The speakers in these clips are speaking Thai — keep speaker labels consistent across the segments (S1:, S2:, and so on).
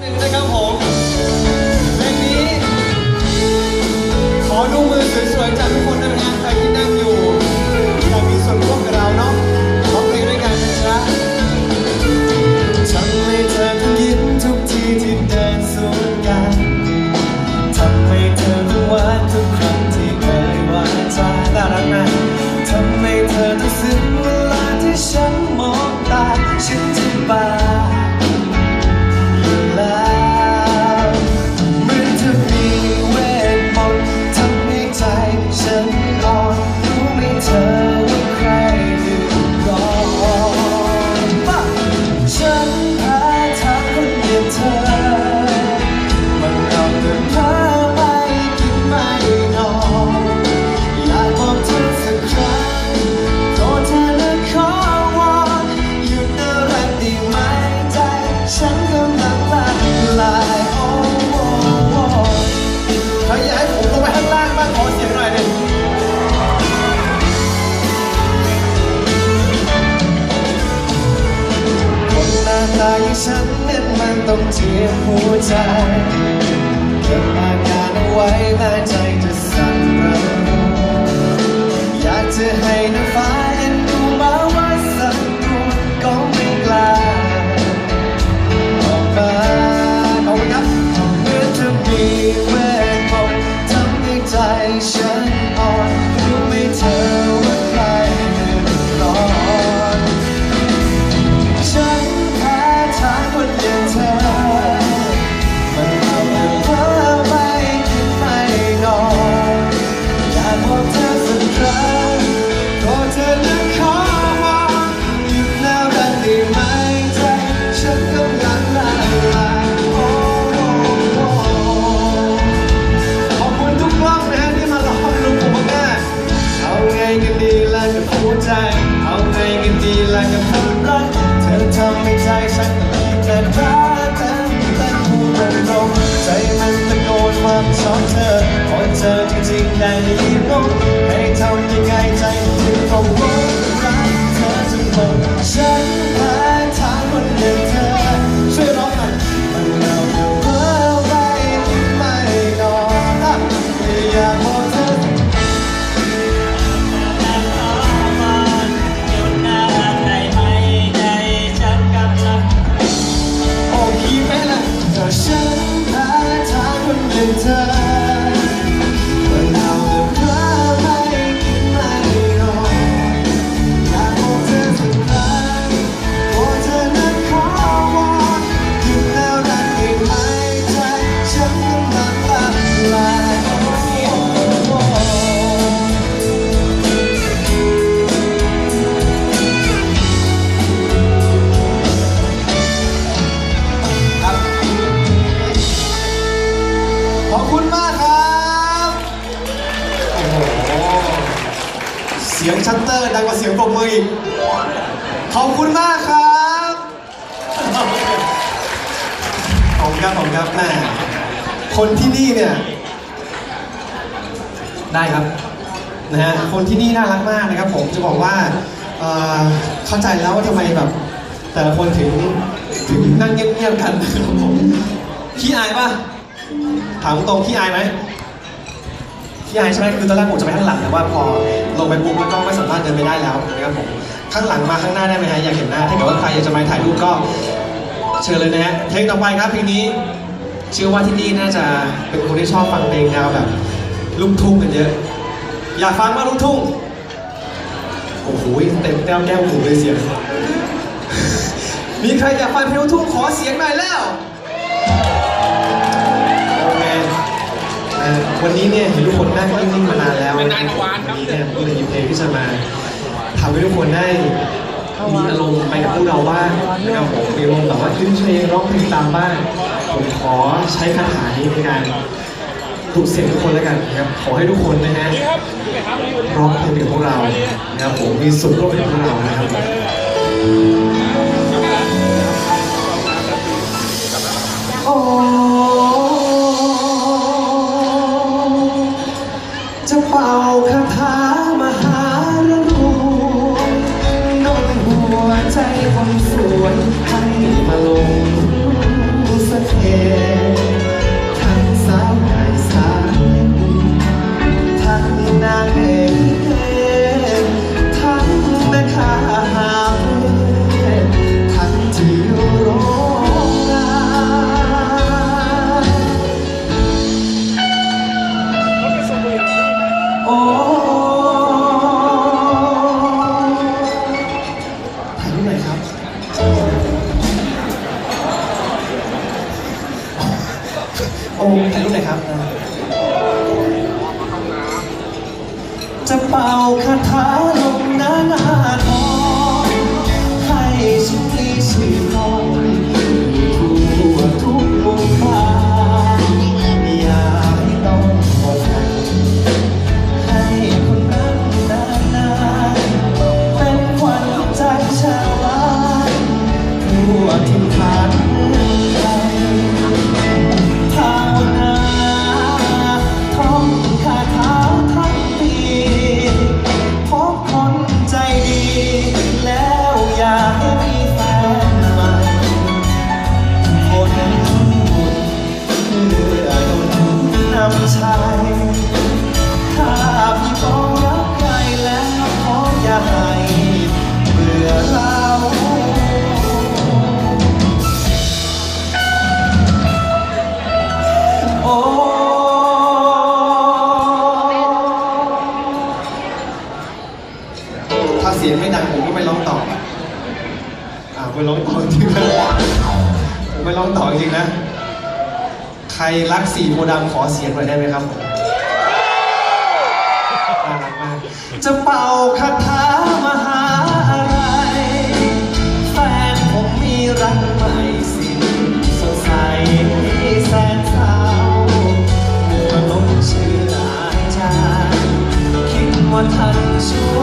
S1: หนึ่งนะครับผมเพลงนี้ ขอดูมือสวยๆจากทุกคน ขอเสียงหน่อยหนึ่งคนหน้าตาอย่างฉันนั้นมันต้องเทียมหัวใจเก็บอาการเอาไว้แม้ใจจะสั่นระอยากจะให้น้ำฟ้า กับหัวใจ เอาไงกันดีล่ะกับความรัก เธอทำให้ใจฉันมีแต่รักเต็มเต็มหัวตรงใจมันตะโกนว่าชอบเธอพอเธอจริงๆได้ยินลงให้ทำยังไง สียงชัตเตอร์ดังกว่าเสียงปรบมืออีกขอบคุณมากครับขอบคุณครับขอบคุณครับแม่คนที่นี่เนี่ยได้ครับนะฮะคนที่นี่น่ารักมากนะครับ ผมจะบอกว่าเอ่อเข้าใจแล้วว่าทำไมแบบ แต่ละคนถึงถึงนั่งเงียบๆกันนะครับผมขี้อายปะถามตรงขี้อายไหม ขี้อายใช่ไหมคือตอนแรกผมจะไปข้างหลังแต่ว่าพอลงไปปุ๊บแล้วก็ไม่สามารถเดินไปได้แล้วนะครับผมข้างหลังมาข้างหน้าได้ไหมฮะอยากเห็นหน้าถ้าเกิดว่าใครอยากจะมาถ่ายรูปก็เชิญเลยนะฮะเพลงต่อไปครับเพลงนี้เชื่อว่าที่นี่น่าจะเป็นคนที่ชอบฟังเพลงแนวแบบลูกทุ่งกันเยอะ อยากฟังว่าลูกทุ่งโอ้โหเต็มแก้วแก้วหูเลยเสียงมีใครอยากฟังเพลงลูกทุ่งขอเสียงหน่อยแล้ว วันนี้เนี่ยเห็นทุกคนนั่งนิ่งๆมานานแล้ว
S2: นะครับ
S1: วันนี้เนี่ยก็เลยหยิบเพลงที่จะมาทำให้ทุกคนได้มีอารมณ์ไปกับพวกเราบ้างนะครับผมมีอารมณ์แบบว่าขึ้นเพลงร้องเพลงตามบ้างผมขอใช้คาถานี้ในการปลุกเสกทุกคนแล้วกันนะครับขอให้ทุกคนนะฮะร้องเพลงกับพวกเรานะครับผมมีสุขร่วมกับพวกเรานะครับโอ้ เสียงไม่ดังผมก็ไม่ร้องตออ่อะไม่ร้องต่อจริงนะ ใครรักสีโพดำขอเสียงหน่อยได้ไหมครับจะเป่าคาถา is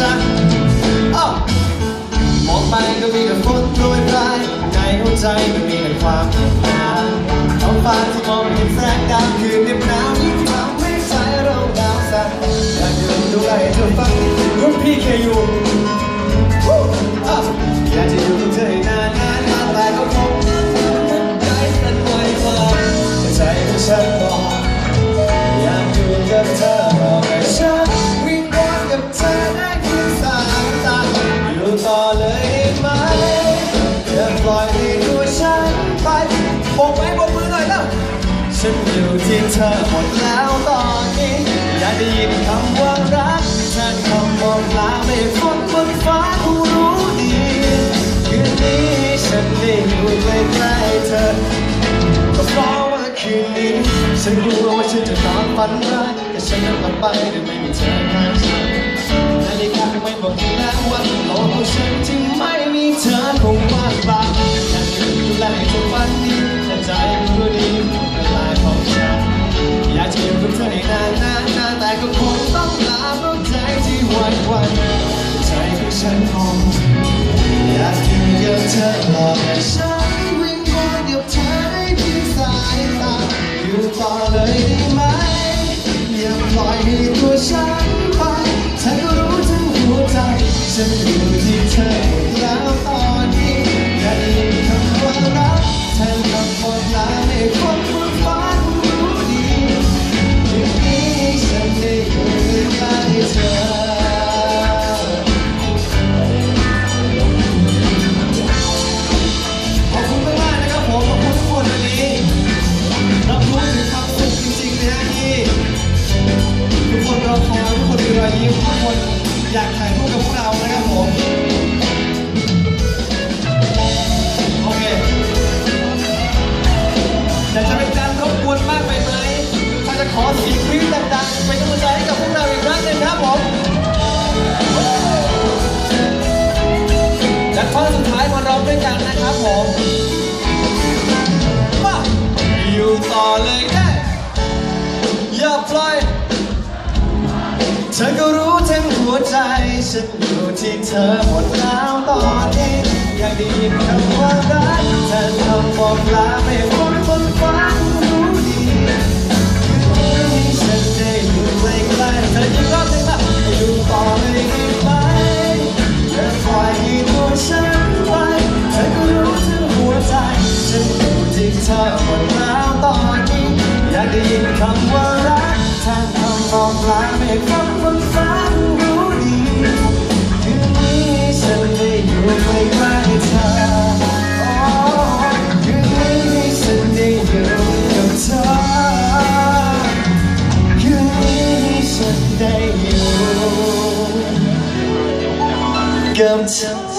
S1: จักมองไปก็มีแต่ฝนโปรยปลายในหัวใจมันมีแต่ความเหงาท้องฟ้าที่มองเห็นแสงดาวคืนเดียบหนาวยิ่งทำให้ใจเราดาวสั่นอยากเดินดูไรเธอฟังรุ่นพี่เคยู่ เธอหมดแล้วตอนนี้อยากได้ยินคำว่ารักแทนคำบอกลาไม่ฟ้นบนฟ้าคงรู้ดีคืนนี้ฉันได้อยู่ใกล้ๆเธอก็เพราะว่าคืนนี้ฉันรู้วว่าฉันจะนอนฝันร้ายแต่ฉันนั้นหลัไปโดยไม่มีเธอข้างฉันนาฬิกาไม่บอกแล้วว่าหลกของฉันที่ ต่อเลยได้ไหม อย่าปล่อยให้ตัวฉันไปฉันก็รู้ทั้งหัวใจฉันอยู่ที่เธอ เธอก็รู้ทั้งหัวใจ ฉันอยู่ที่เธอหมดแล้วตอนนี้อยากได้ยินคำว่ารักเธอทำบอกลาไม่ไห กับเธอ